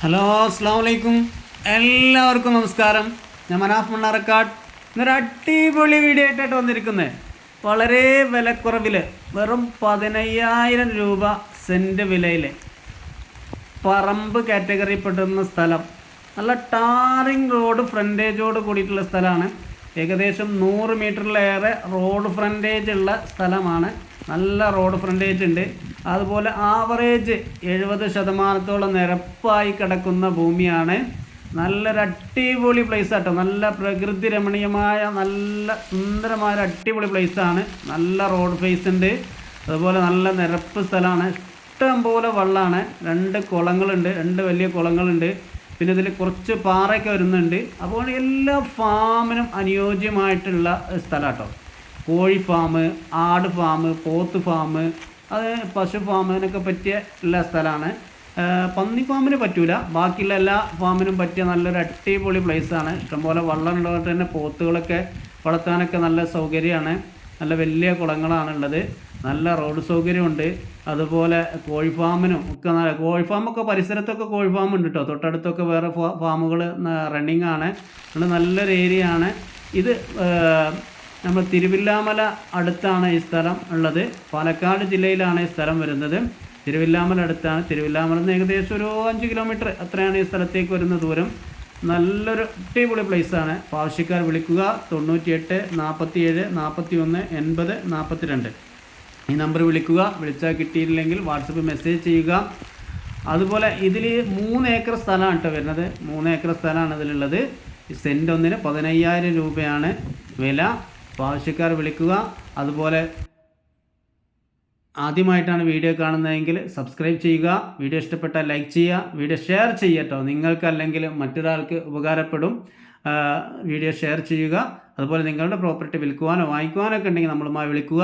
Hello അസ്സാം വലൈക്കും എല്ലാവർക്കും നമസ്കാരം. ഞാൻ മനാഫ് മണ്ണാറക്കാട്. ഇന്നൊരു അടിപൊളി വീഡിയോ ആയിട്ടാണ് വന്നിരിക്കുന്നത്. വളരെ വിലക്കുറവിൽ വെറും പതിനയ്യായിരം രൂപ സെന്റ് വിലയിൽ പറമ്പ് കാറ്റഗറി പെടുന്ന സ്ഥലം. നല്ല ടാറിങ് റോഡ് ഫ്രണ്ടേജോട് കൂടിയിട്ടുള്ള സ്ഥലമാണ്. ഏകദേശം നൂറ് മീറ്ററിലേറെ റോഡ് ഫ്രണ്ടേജ് ഉള്ള സ്ഥലമാണ്. നല്ല റോഡ് ഫ്രണ്ടേജ് ഉണ്ട്. അതുപോലെ ആവറേജ് എഴുപത് ശതമാനത്തോളം നിരപ്പായി കിടക്കുന്ന ഭൂമിയാണ്. നല്ലൊരു അടിപൊളി പ്ലേസ് ആട്ടോ. നല്ല പ്രകൃതി രമണീയമായ നല്ല സുന്ദരമായ ഒരു അടിപൊളി പ്ലേസാണ് നല്ല റോഡ് ഫേസ് ഉണ്ട്. അതുപോലെ നല്ല നിരപ്പ് സ്ഥലമാണ്. ഇഷ്ടം പോലെ വെള്ളമാണ് രണ്ട് കുളങ്ങളുണ്ട്. രണ്ട് വലിയ കുളങ്ങളുണ്ട്. പിന്നെ ഇതിൽ കുറച്ച് പാറയൊക്കെ വരുന്നുണ്ട്. അപ്പോൾ എല്ലാ ഫാമിനും അനുയോജ്യമായിട്ടുള്ള സ്ഥലം കേട്ടോ കോഴി ഫാം ആട് ഫാം പോത്ത് ഫാം അത് പശു ഫാമിനൊക്കെ പറ്റിയ ഉള്ള സ്ഥലമാണ്. പന്നി ഫാമിന് പറ്റൂല. ബാക്കിയുള്ള എല്ലാ ഫാമിനും പറ്റിയ നല്ലൊരു അടിപൊളി പ്ലേസാണ് ഇഷ്ടംപോലെ വെള്ളം ഉള്ളതുകൊണ്ട് തന്നെ പോത്തുകളൊക്കെ വളർത്താനൊക്കെ നല്ല സൗകര്യമാണ്. നല്ല വലിയ കുളങ്ങളാണ് ഉള്ളത്. നല്ല റോഡ് സൗകര്യമുണ്ട്. അതുപോലെ കോഴി ഫാമിനും ഒക്കെ നല്ല കോഴി ഫാമൊക്കെ പരിസരത്തൊക്കെ കോഴി ഫാം ഉണ്ട് കേട്ടോ തൊട്ടടുത്തൊക്കെ വേറെ ഫാമുകൾ റണ്ണിങ് ആണ്. നല്ലൊരു ഏരിയ ആണ്. ഇത് നമ്മൾ തിരുവില്ലാമല അടുത്താണ് ഈ സ്ഥലം ഉള്ളത്. പാലക്കാട് ജില്ലയിലാണ് ഈ സ്ഥലം വരുന്നത്. തിരുവില്ലാമല അടുത്താണ്. തിരുവില്ലാമല നിന്ന് ഏകദേശം ഒരു അഞ്ച് കിലോമീറ്റർ അത്രയാണ് ഈ സ്ഥലത്തേക്ക് വരുന്ന ദൂരം. നല്ലൊരു അടിപൊളി പ്ലേസ് ആണ്. അപ്പോൾ ആവശ്യക്കാർ വിളിക്കുക. തൊണ്ണൂറ്റിയെട്ട് നാൽപ്പത്തി ഏഴ് നാൽപ്പത്തി ഒന്ന് എൺപത് നാൽപ്പത്തി രണ്ട് ഈ നമ്പർ വിളിക്കുക. വിളിച്ചാൽ കിട്ടിയില്ലെങ്കിൽ വാട്സപ്പ് മെസ്സേജ് ചെയ്യുക. അതുപോലെ ഇതിൽ മൂന്ന് ഏക്കർ സ്ഥലമാണ് കേട്ടോ വരുന്നത്. മൂന്ന് ഏക്കർ സ്ഥലമാണ് ഇതിലുള്ളത്. സെന്റ് ഒന്നിന് പതിനയ്യായിരം രൂപയാണ് വില. അപ്പോൾ ആവശ്യക്കാർ വിളിക്കുക. അതുപോലെ ആദ്യമായിട്ടാണ് വീഡിയോ കാണുന്നതെങ്കിൽ സബ്സ്ക്രൈബ് ചെയ്യുക. വീഡിയോ ഇഷ്ടപ്പെട്ടാൽ ലൈക്ക് ചെയ്യുക. വീഡിയോ ഷെയർ ചെയ്യട്ടോ നിങ്ങൾക്കല്ലെങ്കിൽ മറ്റൊരാൾക്ക് ഉപകാരപ്പെടും. വീഡിയോ ഷെയർ ചെയ്യുക. അതുപോലെ നിങ്ങളുടെ പ്രോപ്പർട്ടി വിൽക്കുവാനോ വാങ്ങിക്കുവാനോ ഒക്കെ ഉണ്ടെങ്കിൽ നമ്മളുമായി വിളിക്കുക.